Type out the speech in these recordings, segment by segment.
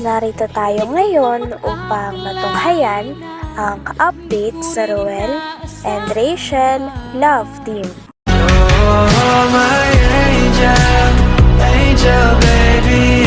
Narito tayo ngayon upang matunghayan ang update sa Ruel and Rachel Love Team. Oh, my angel, angel, baby,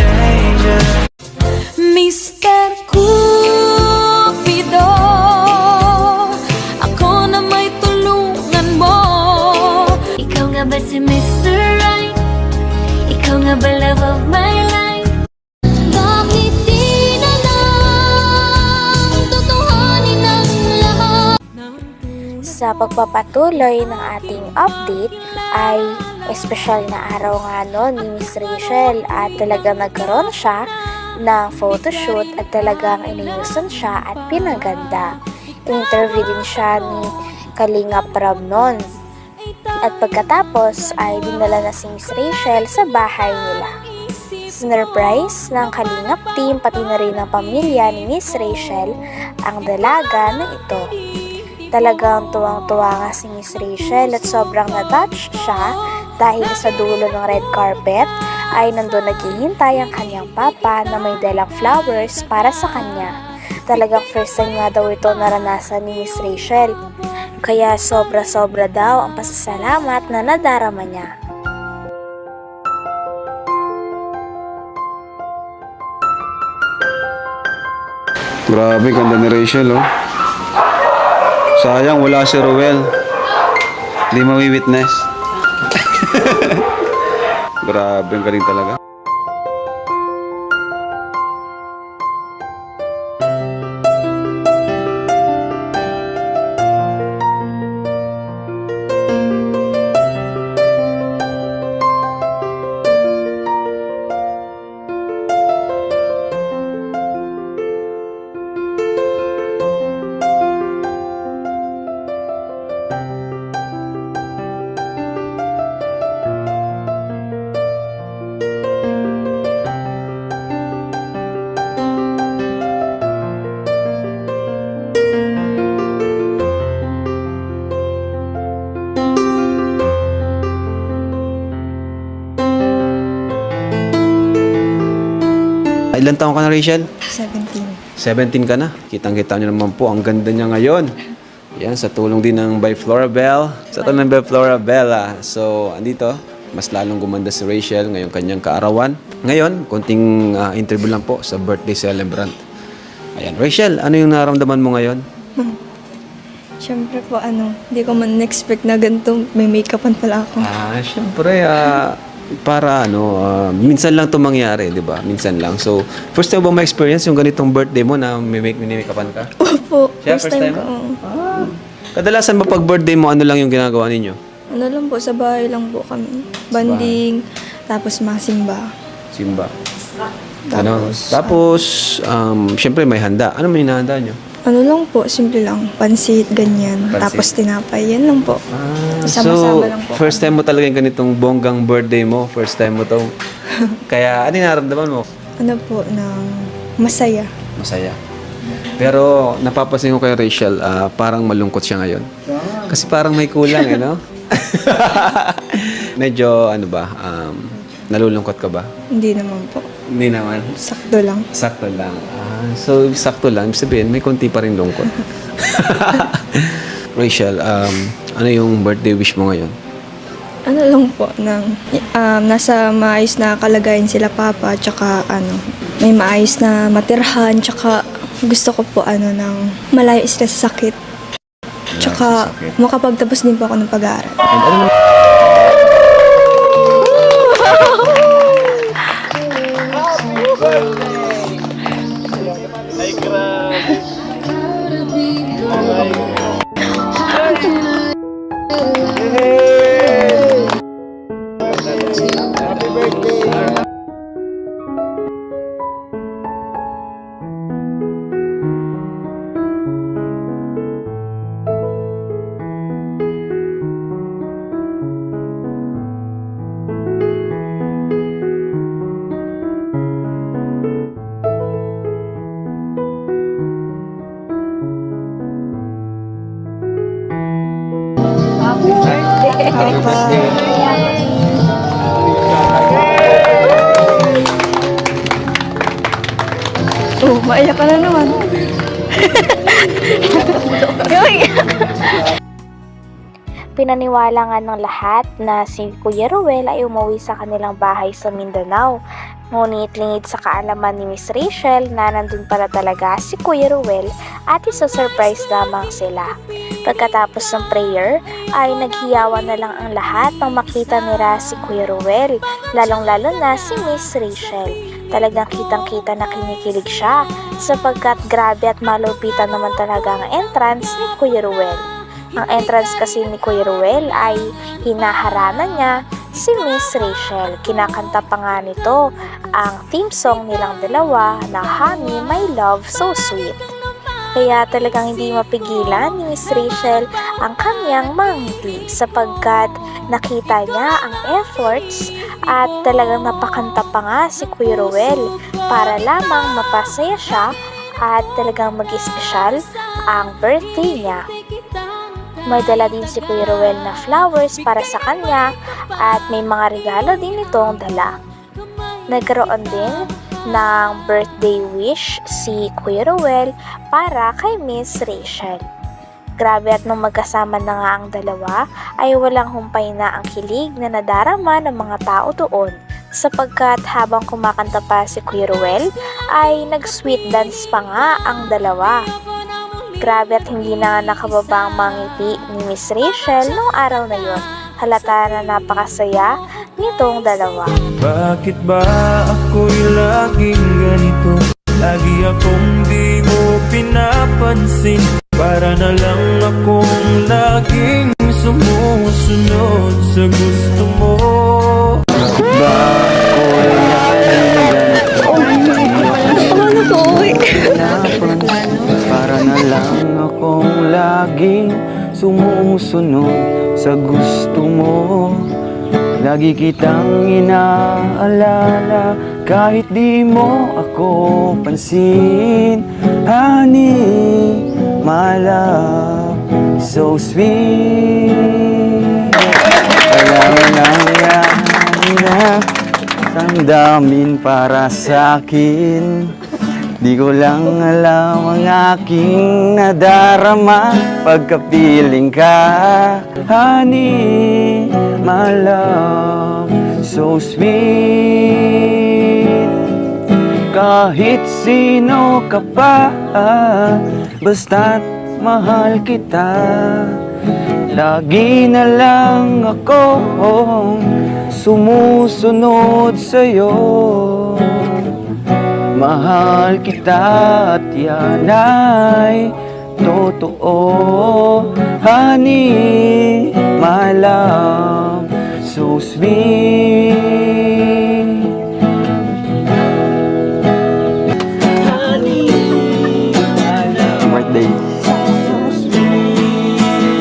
Sa pagpapatuloy ng ating update ay espesyal na araw nga no ni Miss Rachel at talagang nagkaroon siya ng photoshoot at talagang inayusan siya at pinaganda. In-interview din siya ni Kalinga Prab noon. At pagkatapos ay dinala na si Miss Rachel sa bahay nila. Sinurprise ng Kalingap team pati na rin ng pamilya ni Miss Rachel ang dalaga na ito. Talagang tuwang-tuwa nga si Miss Rachel at sobrang na-touch siya dahil sa dulo ng red carpet ay nandun naghihintay ang kanyang papa na may dalang flowers para sa kanya. Talagang first time nga daw ito naranasan ni Miss Rachel. Kaya sobra-sobra daw ang pasasalamat na nadarama niya. Grabe, ganda ni Rachel, oh. Sayang, wala si Ruel. Hindi mawi-witness. Grabe, ang galing talaga. Ilan taong ka na, Rachel? 17. 17 ka na. Kitang-kita nyo naman po, ang ganda niya ngayon. Yan, sa tulong din ng by Florabelle. Sa tulong ng by Florabella. So, andito, mas lalong gumanda si Rachel ngayong kanyang kaarawan. Ngayon, konting ah, interview lang po sa birthday celebrant. Ayan, Rachel, ano yung naramdaman mo ngayon? Siyempre po, ano, hindi ko man expect na ganito may make-upan pala ako. Ah, syempre, ah, para ano, ah, minsan lang to mangyari, di ba? Minsan lang. So, first time ba ma-experience yung ganitong birthday mo na may make make upan ka? Opo, Siya, first, first time, time ko. Ah. Kadalasan ba pag birthday mo, ano lang yung ginagawa ninyo? Ano lang po, sa bahay lang po kami. Banding, tapos masimba. Simba. ano? Tapos, um, syempre may handa. Ano may hinahanda nyo? Ano lang po, simple lang. Pansit, ganyan. Pansit. Tapos tinapay, yan lang po. Ah, so, lang po first time mo talaga yung ganitong bonggang birthday mo. First time mo to. Kaya, ano yung naramdaman mo? Ano po, ng masaya. Masaya. Pero napapansin ko kay Rachel, ah, parang malungkot siya ngayon. Kasi parang may kulang, eh, no? Medyo, ano ba, um, nalulungkot ka ba? Hindi naman po. Hindi naman. Sakto lang. Sakto lang. Ah, so, sakto lang. Ibig sabihin, may konti pa rin lungkot. Rachel, um, ano yung birthday wish mo ngayon? Ano lang po, ng, um, nasa maayos na kalagayan sila papa, tsaka ano, may maayos na matirhan, tsaka gusto ko po ano, ng malayo sila sa sakit. Tsaka makapagtapos din po ako ng pag-aaral. And ano naman- Woo! birthday. Oh, maiyak ka na naman. Pinaniwala nga ng lahat na si Kuya Ruel ay umuwi sa kanilang bahay sa Mindanao. Ngunit lingid sa kaalaman ni Miss Rachel na nandun pala talaga si Kuya Ruel at isa surprise lamang sila. Pagkatapos ng prayer ay naghiyawan na lang ang lahat nang makita nila si Kuya Ruel, lalong-lalo na si Miss Rachel. Talagang kitang-kita na kinikilig siya sapagkat grabe at malupitan naman talaga ang entrance ni Kuya Ruel. Ang entrance kasi ni Kuya Ruel ay hinaharana niya si Miss Rachel. Kinakanta pa nga nito ang theme song nilang dalawa na Honey, My Love, So Sweet. Kaya talagang hindi mapigilan ni Miss Rachel ang kanyang mangiti sapagkat nakita niya ang efforts at talagang napakanta pa nga si Kuya Ruel para lamang mapasaya siya at talagang mag-espesyal ang birthday niya. May dala din si Kuya Ruel na flowers para sa kanya at may mga regalo din itong dala. Nagkaroon din ng birthday wish si Kuya Ruel para kay Miss Rachel. Grabe at nung magkasama na nga ang dalawa ay walang humpay na ang kilig na nadarama ng mga tao doon sapagkat habang kumakanta pa si Kuya Ruel ay nag-sweet dance pa nga ang dalawa. Grabe at hindi na nga nakababa ang mga ngiti ni Miss Rachel noong araw na yon. Halata na napakasaya nitong dalawa. Bakit ba ako'y laging ganito? Lagi akong di mo pinapansin Para na lang akong laging sumusunod sa gusto mo Ba ako'y laging ganito? Para na lang akong laging sumusunod sa gusto mo Lagi kitang inaalala kahit di mo ako pansin. Honey, my love, so sweet. Kailangan lang yan na Damdamin para sa akin Di ko lang alam ang aking nadarama. Pagkapiling ka Honey, my love So sweet. Kahit sino ka pa Basta't mahal kita. Lagi na lang akong sumusunod sa'yo Mahal kita at yan ay totoo. Honey, my love, so sweet Birthday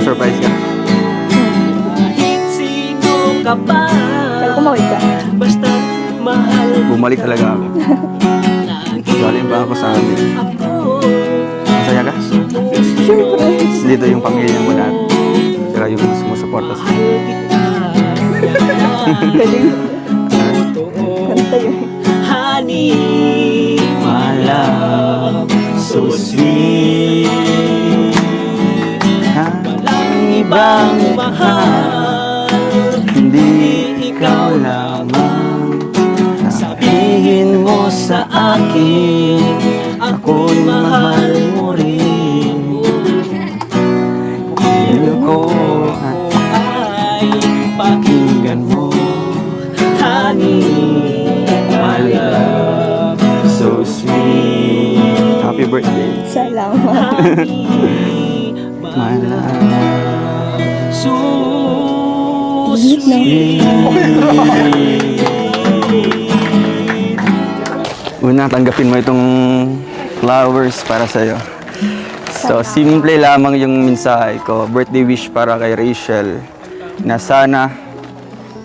Surprise ka. Pero kumawit ka. Bumalik talaga ako Galing ba ako sa amin? Masaya ka? Siyempre. Dito yung pamilya mo lahat. Sila yung sumusuporta sa Galing. Kanta yun. My love, so sweet Walang ibang mahal Hindi ikaw lamang Sabihin mo sa akin Ako'y mahal mo rin. Pilo ko ay pakinggan mo Honey, my love, so sweet. Happy birthday. Salamat. My love, so na. Una, tanggapin mo itong flowers para sa'yo. So, simple lamang yung mensahe ko. Birthday wish para kay Rachel na sana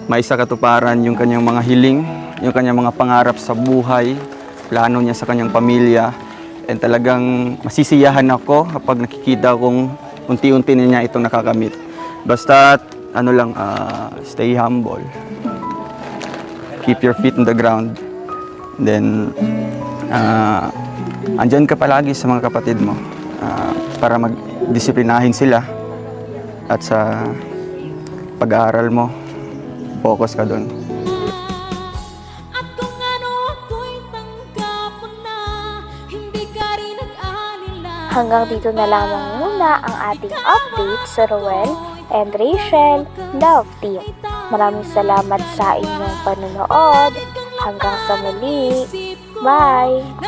may sa katuparan yung kanyang mga hiling, yung kanyang mga pangarap sa buhay, plano niya sa kanyang pamilya. And talagang masisiyahan ako kapag nakikita kong unti-unti na niya itong nakakamit. Basta, ano lang, ah, stay humble. Keep your feet on the ground. Then, ah, andyan ka palagi sa mga kapatid mo ah, para magdisiplinahin sila at sa pag-aaral mo, focus ka doon. Ano Hanggang dito na lamang muna ang ating update sa Roel and Rachel Love Team. Maraming salamat sa inyong panonood. Hanggang sa muli. Bye!